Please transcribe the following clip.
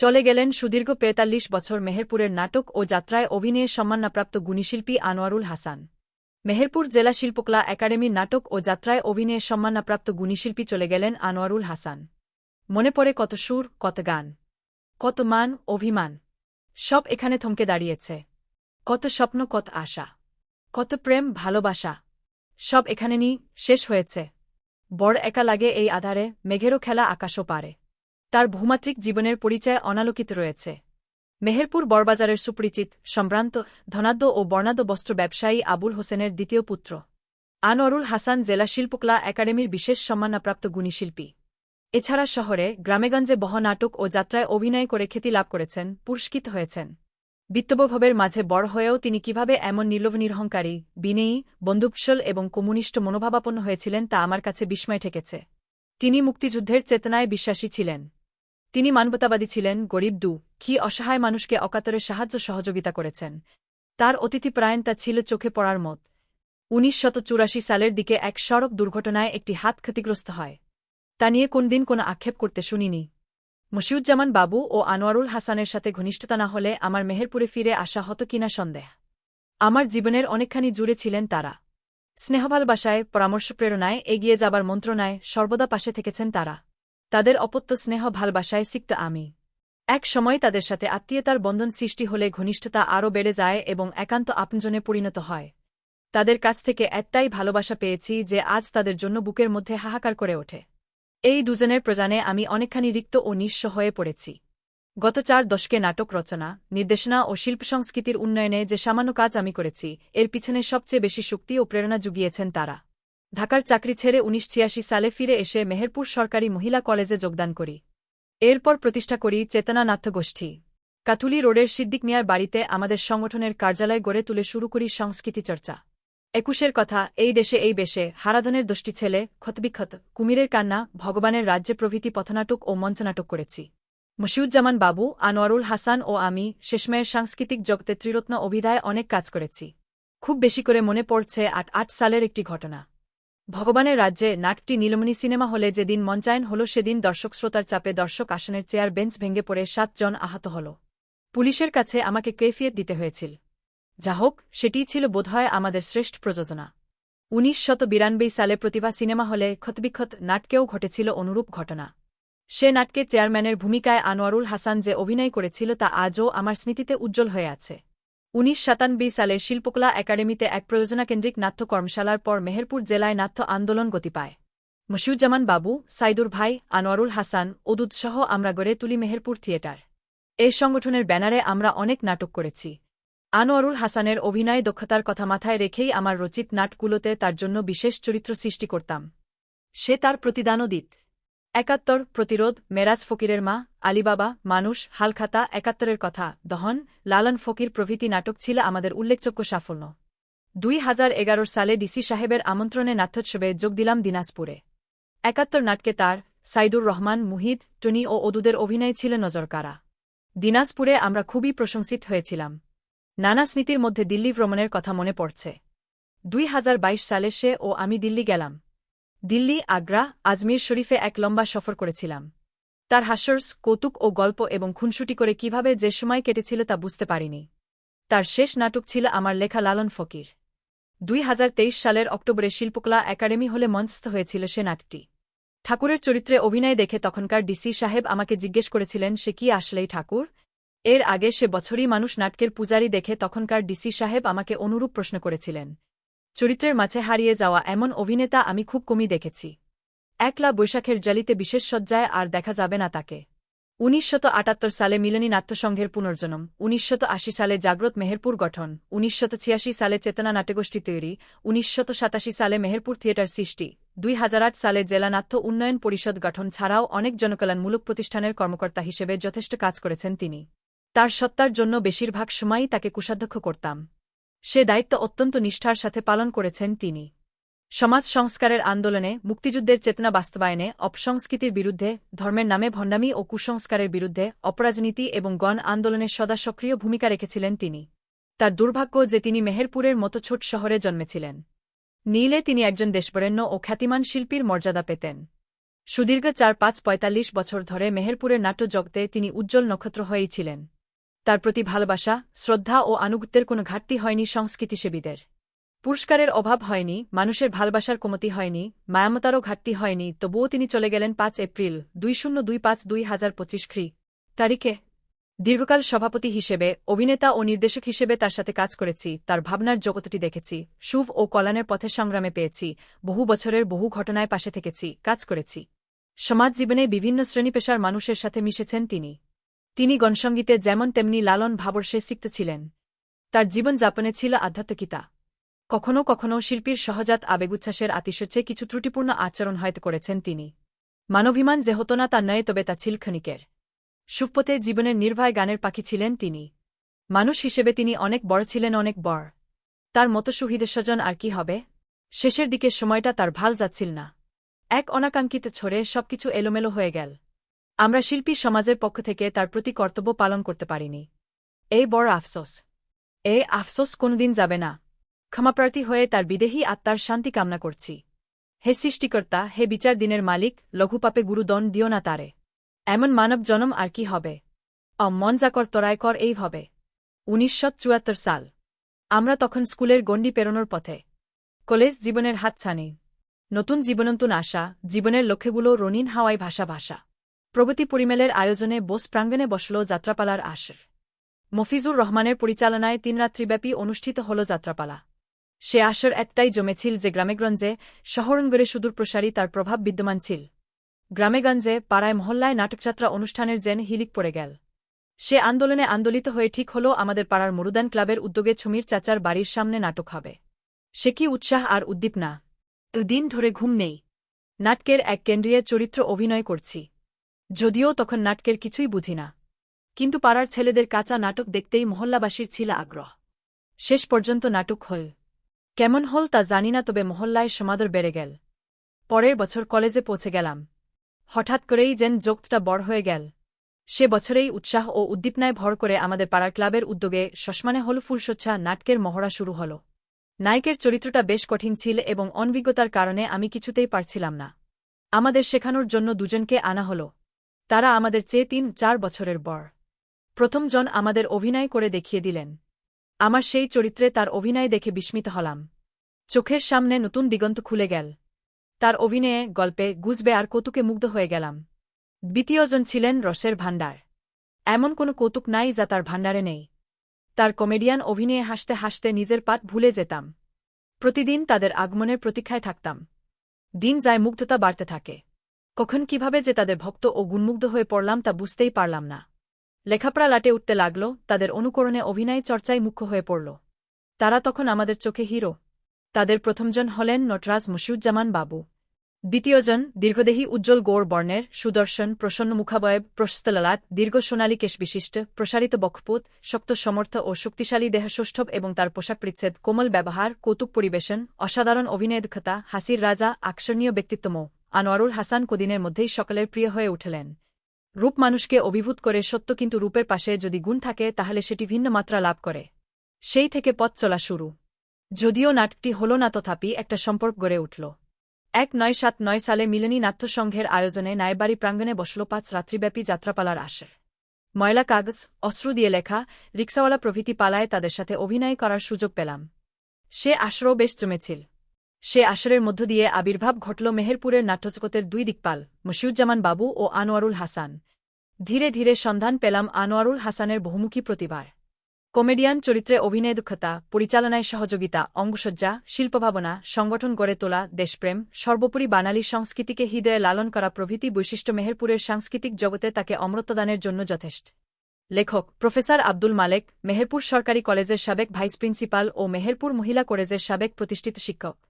চলে গেলেন সুদীর্ঘ পঁয়তাল্লিশ বছর মেহেরপুরের নাটক ও যাত্রায় অভিনয়ে সম্মাননাপ্রাপ্ত গুণীশিল্পী আনোয়ারুল হাসান। মেহেরপুর জেলা শিল্পকলা একাডেমির নাটক ও যাত্রায় অভিনয়ে সম্মাননাপ্রাপ্ত গুণীশিল্পী চলে গেলেন আনোয়ারুল হাসান। মনে পড়ে কত সুর, কত গান, কত মান, অভিমান, সব এখানে থমকে দাঁড়িয়েছে। কত স্বপ্ন, কত আশা, কত প্রেম, ভালোবাসা, সব এখানে নি, শেষ হয়েছে। বড় একা লাগে এই আধারে, মেঘেরও খেলা আকাশও পারে। তার ভূমাত্রিক জীবনের পরিচয় অনালোকিত রয়েছে। মেহেরপুর বড়বাজারের সুপরিচিত, সম্ভ্রান্ত ধনাদ্য ও বর্ণাদ্য বস্ত্র ব্যবসায়ী আবুল হোসেনের দ্বিতীয় পুত্র। আনোয়ারুল হাসান জেলা শিল্পকলা একাডেমির বিশেষ সম্মাননাপ্রাপ্ত গুণীশিল্পী এছাড়া শহরে গ্রামেগঞ্জে বহ নাটক ও যাত্রায় অভিনয় করে খ্যাতি লাভ করেছেন, পুরস্কৃত হয়েছেন। বিত্তবভাবের মাঝে বড় হয়েও তিনি কীভাবে এমন নির্লোভ বিনেয়ী, বন্ধুকুশল এবং কমিউনিষ্ট মনোভাবাপন্ন হয়েছিলেন তা আমার কাছে বিস্ময় ঠেকেছে। তিনি মুক্তিযুদ্ধের চেতনায় বিশ্বাসী ছিলেন। তিনি মানবতাবাদী ছিলেন, গরিব দু, কি অসহায় মানুষকে অকাতরে সাহায্য সহযোগিতা করেছেন। তার অতিথিপ্রায়ণ তা ছিল চোখে পড়ার মত। উনিশ সালের দিকে এক সড়ক দুর্ঘটনায় একটি হাত ক্ষতিগ্রস্ত হয়। তা নিয়ে কোনদিন কোনো আক্ষেপ করতে শুনিনি। মশিউজ্জামান বাবু ও আনোয়ারুল হাসানের সাথে ঘনিষ্ঠতা না হলে আমার মেহেরপুরে ফিরে আসা হতো কিনা সন্দেহ। আমার জীবনের অনেকখানি জুড়ে ছিলেন তারা। স্নেহ ভালোবাসায় পরামর্শ প্রেরণায় এগিয়ে যাবার মন্ত্রণায় সর্বদা পাশে থেকেছেন তারা। তাদের অপত্য স্নেহ ভালবাসায় সিক্ত আমি। এক সময় তাদের সাথে আত্মীয়তার বন্ধন সৃষ্টি হলে ঘনিষ্ঠতা আরও বেড়ে যায় এবং একান্ত আপনজনে পরিণত হয়। তাদের কাছ থেকে একটাই ভালোবাসা পেয়েছি যে আজ তাদের জন্য বুকের মধ্যে হাহাকার করে ওঠে। এই দুজনের প্রজানে আমি অনেকখানি রিক্ত ও নিঃস্ব হয়ে পড়েছি। গত চার দশকে নাটক রচনা, নির্দেশনা ও শিল্প সংস্কৃতির উন্নয়নে যে সামান্য কাজ আমি করেছি, এর পিছনে সবচেয়ে বেশি শক্তি ও প্রেরণা জুগিয়েছেন তারা। ঢাকার চাকরি ছেড়ে উনিশ সালে ফিরে এসে মেহেরপুর সরকারি মহিলা কলেজে যোগদান করি। এরপর প্রতিষ্ঠা করি চেতনা নাট্যগোষ্ঠী। কাতুলি রোডের সিদ্দিক মিয়ার বাড়িতে আমাদের সংগঠনের কার্যালয় গড়ে তুলে শুরু করি সংস্কৃতি চর্চা। একুশের কথা, এই দেশে এই বেশে, হারাধনের দোষটি ছেলে, ক্ষতবিক্ষত, কুমিরের কান্না, ভগবানের রাজ্যে প্রভৃতি পথনাটক ও মঞ্চনাটক করেছি। মশিউজ্জামান বাবু, আনোয়ারুল হাসান ও আমি শেষমেয়ের সাংস্কৃতিক জগতে ত্রিরত্ন অভিধায় অনেক কাজ করেছি। খুব বেশি করে মনে পড়ছে আট আট সালের একটি ঘটনা। ভগবানের রাজ্যে নাটটি নীলমণি সিনেমা হলে যেদিন মঞ্চায়ন হল সেদিন দর্শক শ্রোতার চাপে দর্শক আসনের চেয়ার বেঞ্চ ভেঙে পড়ে সাতজন আহত হল। পুলিশের কাছে আমাকে কৈফিয়ত দিতে হয়েছিল। যা হোক, সেটিই ছিল বোধহয় আমাদের শ্রেষ্ঠ প্রযোজনা। উনিশ শত বিরানব্বই সালে প্রতিভা সিনেমা হলে ক্ষতবিক্ষত নাটকেও ঘটেছিল অনুরূপ ঘটনা। সে নাটকে চেয়ারম্যানের ভূমিকায় আনোয়ারুল হাসান যে অভিনয় করেছিল তা আজও আমার স্মৃতিতে উজ্জ্বল হয়ে আছে। উনিশ সাতানব্বই সালে শিল্পকলা একাডেমিতে এক প্রয়োজনাকেন্দ্রিক নাট্য কর্মশালার পর মেহেরপুর জেলায় নাট্য আন্দোলন গতি পায়। মশিউজ্জামান বাবু, সাইদুর ভাই, আনোয়ারুল হাসান ওদুদসহ আমরা গড়ে তুলি মেহেরপুর থিয়েটার। এ সংগঠনের ব্যানারে আমরা অনেক নাটক করেছি। আনোয়ারুল হাসানের অভিনয় দক্ষতার কথা মাথায় রেখেই আমার রচিত নাটগুলোতে তার জন্য বিশেষ চরিত্র সৃষ্টি করতাম। সে তার প্রতিদানও দিত। একাত্তর, প্রতিরোধ, মেরাজ ফকিরের মা, আলিবাবা, মানুষ, হালখাতা, একাত্তরের কথা, দহন, লালন ফকির প্রভৃতি নাটক ছিল আমাদের উল্লেখযোগ্য সাফল্য। দুই হাজার এগারো সালে ডিসি সাহেবের আমন্ত্রণে নাট্যোৎসবে যোগ দিলাম দিনাজপুরে। একাত্তর নাটকে তার, সাইদুর রহমান মুহিদ টনি ও অদুদের অভিনয় ছিল নজরকারা দিনাজপুরে আমরা খুবই প্রশংসিত হয়েছিলাম। নানা স্মৃতির মধ্যে দিল্লি ভ্রমণের কথা মনে পড়ছে। দুই হাজার বাইশ সালে সে ও আমি দিল্লি গেলাম। দিল্লি, আগ্রা, আজমির শরীফে এক লম্বা সফর করেছিলাম। তার হাস্যর্স, কৌতুক ও গল্প এবং খুনসুটি করে কীভাবে যে সময় কেটেছিল তা বুঝতে পারিনি। তার শেষ নাটক ছিল আমার লেখা লালন ফকির। দুই হাজার তেইশ সালের অক্টোবরে শিল্পকলা একাডেমি হলে মঞ্চস্থ হয়েছিল সে নাটটি ঠাকুরের চরিত্রে অভিনয় দেখে তখনকার ডিসি সাহেব আমাকে জিজ্ঞেস করেছিলেন, সে কি আসলেই ঠাকুর? এর আগে সে বছরই মানুষ নাটকের পূজারি দেখে তখনকার ডিসি সাহেব আমাকে অনুরূপ প্রশ্ন করেছিলেন। চরিত্রের মাঝে হারিয়ে যাওয়া এমন অভিনেতা আমি খুব কমই দেখেছি। একলা বৈশাখের জালিতে বিশেষ সজ্জায় আর দেখা যাবে না তাকে। উনিশশত সালে মিলনী নাট্যসংঘের পুনর্জন্ম, উনিশশত সালে জাগ্রত মেহেরপুর গঠন, উনিশশত সালে চেতনা নাট্যগোষ্ঠী তৈরি, উনিশশত সালে মেহেরপুর থিয়েটার সৃষ্টি, দুই হাজার আট সালে জেলা নাট্য উন্নয়ন পরিষদ গঠন ছাড়াও অনেক জনকল্যাণমূলক প্রতিষ্ঠানের কর্মকর্তা হিসেবে যথেষ্ট কাজ করেছেন তিনি। তার সত্তার জন্য বেশিরভাগ সময়ই তাকে কুষাধ্যক্ষ করতাম। সে দায়িত্ব অত্যন্ত নিষ্ঠার সাথে পালন করেছেন তিনি। সমাজ সংস্কারের আন্দোলনে, মুক্তিযুদ্ধের চেতনা বাস্তবায়নে, অপসংস্কৃতির বিরুদ্ধে, ধর্মের নামে ভণ্ডামি ও কুসংস্কারের বিরুদ্ধে অপরাজনীতি এবং গণ আন্দোলনের সদা সক্রিয় ভূমিকা রেখেছিলেন তিনি। তার দুর্ভাগ্য যে তিনি মেহেরপুরের মতো ছোট শহরে জন্মেছিলেন। নীলে তিনি একজন দেশবরেণ্য ও খ্যাতিমান শিল্পীর মর্যাদা পেতেন। সুদীর্ঘ চার পাঁচ পঁয়তাল্লিশ বছর ধরে মেহেরপুরের নাট্য জগতে তিনি উজ্জ্বল নক্ষত্র হয়েই ছিলেন। তার প্রতি ভালোবাসা, শ্রদ্ধা ও আনুগত্যের কোনো ঘাটতি হয়নি সংস্কৃতিসেবীদের। পুরস্কারের অভাব হয়নি, মানুষের ভালোবাসার কমতি হয়নি, মায়ামতারও ঘাটতি হয়নি, তবুও তিনি চলে গেলেন পাঁচ এপ্রিল, দুই শূন্য দুই পাঁচ দুই হাজার পঁচিশ খ্রি। তারিখে দীর্ঘকাল সভাপতি হিসেবে, অভিনেতা ও নির্দেশক হিসেবে তার সাথে কাজ করেছি, তার ভাবনার জগতটি দেখেছি, শুভ ও কল্যাণের পথে সংগ্রামে পেয়েছি, বহু বছরের বহু ঘটনায় পাশে থেকেছি, কাজ করেছি। সমাজ জীবনে বিভিন্ন শ্রেণি পেশার মানুষের সাথে মিশেছেন তিনি। তিনি গণসঙ্গীতে যেমন তেমনি লালন ভাবর্ষে সিক্ত ছিলেন। তার জীবন জীবনযাপনে ছিল আধ্যাত্মিকতা। কখনও কখনও শিল্পীর সহজাত আবেগুচ্ছ্বাসের আতিশয্যে কিছু ত্রুটিপূর্ণ আচরণ হয়তো করেছেন তিনি। মানবিমান যে হতো না তা নয় তবে তা ছিল ক্ষণিকের। সুপথে জীবনের নির্ভয় গানের পাখি ছিলেন তিনি। মানুষ হিসেবে তিনি অনেক বড় ছিলেন, অনেক বড়। তার মতো সুহিদেশজন আর কি হবে? শেষের দিকে সময়টা তার ভালো যাচ্ছিল না। এক অনাকাঙ্ক্ষিত ছড়ে সবকিছু এলোমেলো হয়ে গেল। আমরা শিল্পী সমাজের পক্ষ থেকে তার প্রতি কর্তব্য পালন করতে পারিনি। এই বড় আফসোস। এই আফসোস কোনদিন যাবে না। ক্ষমাপ্রার্থী হয়ে তার বিদেহী আত্মার শান্তি কামনা করছি। হে সৃষ্টিকর্তা, হে বিচার দিনের মালিক লঘুপাপে গুরুদণ্ড দিও না তারে। এমন মানব জনম আর কি হবে? অমন যাকর তরায় কর এই হবে। উনিশশো চুয়াত্তর সাল। আমরা তখন স্কুলের গণ্ডি পেরোনোর পথে। কলেজ জীবনের হাতছানি। নতুন জীবনন্তন আশা জীবনের লক্ষ্যগুলো রনিন হাওয়াই ভাষা ভাষা প্রগতি পরিমেলের আয়োজনে বোস প্রাঙ্গণে বসল যাত্রাপালার আশর মফিজুর রহমানের পরিচালনায় তিন রাত্রিব্যাপী অনুষ্ঠিত হল যাত্রাপালা। সে আসর একটাই জমেছিল যে গ্রামেগঞ্জে শহরঙ্গরে সুদূর প্রসারী তার প্রভাব বিদ্যমান ছিল। গ্রামেগঞ্জে, পাড়ায়, মহল্লায় নাটকযাত্রা অনুষ্ঠানের জেন হিলিক পড়ে গেল। সে আন্দোলনে আন্দোলিত হয়ে ঠিক হল আমাদের পাড়ার মরুদান ক্লাবের উদ্যোগে ছমির চাচার বাড়ির সামনে নাটক হবে। সে কি উৎসাহ আর উদ্দীপনা? দিন ধরে ঘুম নেই। নাটকের এক কেন্দ্রীয় চরিত্র অভিনয় করছি। যদিও তখন নাটকের কিছুই বুঝি না। কিন্তু পাড়ার ছেলেদের কাঁচা নাটক দেখতেই মহল্লাবাসীর ছিল আগ্রহ। শেষ পর্যন্ত নাটক হল। কেমন হল তা জানি না, তবে মহল্লায় সমাদর বেড়ে গেল। পরের বছর কলেজে পৌঁছে গেলাম। হঠাৎ করেই যেন যোগটা বড় হয়ে গেল। সে বছরেই উৎসাহ ও উদ্দীপনায় ভর করে আমাদের পাড়ার ক্লাবের উদ্যোগে সসমানে হল ফুলসচ্ছা নাটকের মহড়া শুরু হল। নায়কের চরিত্রটা বেশ কঠিন ছিল এবং অনভিজ্ঞতার কারণে আমি কিছুতেই পারছিলাম না। আমাদের শেখানোর জন্য দুজনকে আনা হল। তারা আমাদের চেয়ে তিন, চার বছরের বর। প্রথমজন আমাদের অভিনয় করে দেখিয়ে দিলেন। আমার সেই চরিত্রে তার অভিনয় দেখে বিস্মিত হলাম। চোখের সামনে নতুন দিগন্ত খুলে গেল। তার অভিনয়ে, গল্পে গুজবে আর কৌতুকে মুগ্ধ হয়ে গেলাম। দ্বিতীয়জন ছিলেন রসের ভাণ্ডার। এমন কোনো কৌতুক নাই যা তার ভাণ্ডারে নেই। তার কমেডিয়ান অভিনয়ে হাসতে হাসতে নিজের পাট ভুলে যেতাম। প্রতিদিন তাদের আগমনের প্রতীক্ষায় থাকতাম। দিন যায় মুগ্ধতা বাড়তে থাকে। কখন কীভাবে যে তাদের ভক্ত ও গুণমুগ্ধ হয়ে পড়লাম তা বুঝতেই পারলাম না। লেখাপড়া লাটে উঠতে লাগল, তাদের অনুকরণে অভিনয় চর্চায় মুখ্য হয়ে পড়ল। তারা তখন আমাদের চোখে হিরো। তাদের প্রথমজন হলেন নটরাজ মুশিউজ্জামান বাবু। দ্বিতীয়জন দীর্ঘদেহী উজ্জ্বল গৌর বর্ণের, সুদর্শন, প্রসন্ন মুখাবয়ব প্রস্তলালাট দীর্ঘ সোনালী কেশবিশিষ্ট, প্রসারিত বক্ষপুত, শক্ত সমর্থ ও শক্তিশালী দেহসৌষ্ঠব এবং তার পোশাক পরিচ্ছেদ, কোমল ব্যবহার, কৌতুক পরিবেশন, অসাধারণ অভিনয়দক্ষতা, হাসির রাজা, আকর্ষণীয় ব্যক্তিত্বম আনোয়ারুল হাসান কদিনের মধ্যেই সকলের প্রিয় হয়ে উঠলেন। রূপ মানুষকে অভিভূত করে সত্য কিন্তু রূপের পাশে যদি গুণ থাকে, তাহলে সেটি ভিন্ন মাত্রা লাভ করে। সেই থেকে পথ চলা শুরু। যদিও নাটকটি হল না, তথাপি একটা সম্পর্ক গড়ে উঠল। এক নয় সাত নয় সালে মিলনী নাট্যসংঘের আয়োজনে নায়বাড়ি প্রাঙ্গণে বসল পাঁচ রাত্রিব্যাপী যাত্রাপালার আসে ময়লা কাগজ, অস্ত্র দিয়ে লেখা, রিক্সাওয়ালা প্রভৃতি পালায় তাদের সাথে অভিনয় করার সুযোগ পেলাম। সে আসরও বেশ জমেছিল। সে আসরের মধ্য দিয়ে আবির্ভাব ঘটল মেহেরপুরের নাট্যজগতের দুই দিকপাল, মশিউজ্জামান বাবু ও আনোয়ারুল হাসান। ধীরে ধীরে সন্ধান পেলাম আনোয়ারুল হাসানের বহুমুখী প্রতিভার। কমেডিয়ান, চরিত্রে অভিনয় দক্ষতা, পরিচালনায় সহযোগিতা, অঙ্গসজ্জা, শিল্পভাবনা, সংগঠন গড়ে তোলা, দেশপ্রেম, সর্বোপরি বানালী সংস্কৃতিকে হৃদয়ে লালন করা প্রভৃতি বৈশিষ্ট্য মেহেরপুরের সাংস্কৃতিক জগতে তাকে অমৃতদানের জন্য যথেষ্ট। লেখক, প্রফেসর আব্দুল মালেক, মেহেরপুর সরকারি কলেজের সাবেক ভাইস প্রিন্সিপাল ও মেহেরপুর মহিলা কলেজের সাবেক প্রতিষ্ঠিত শিক্ষক।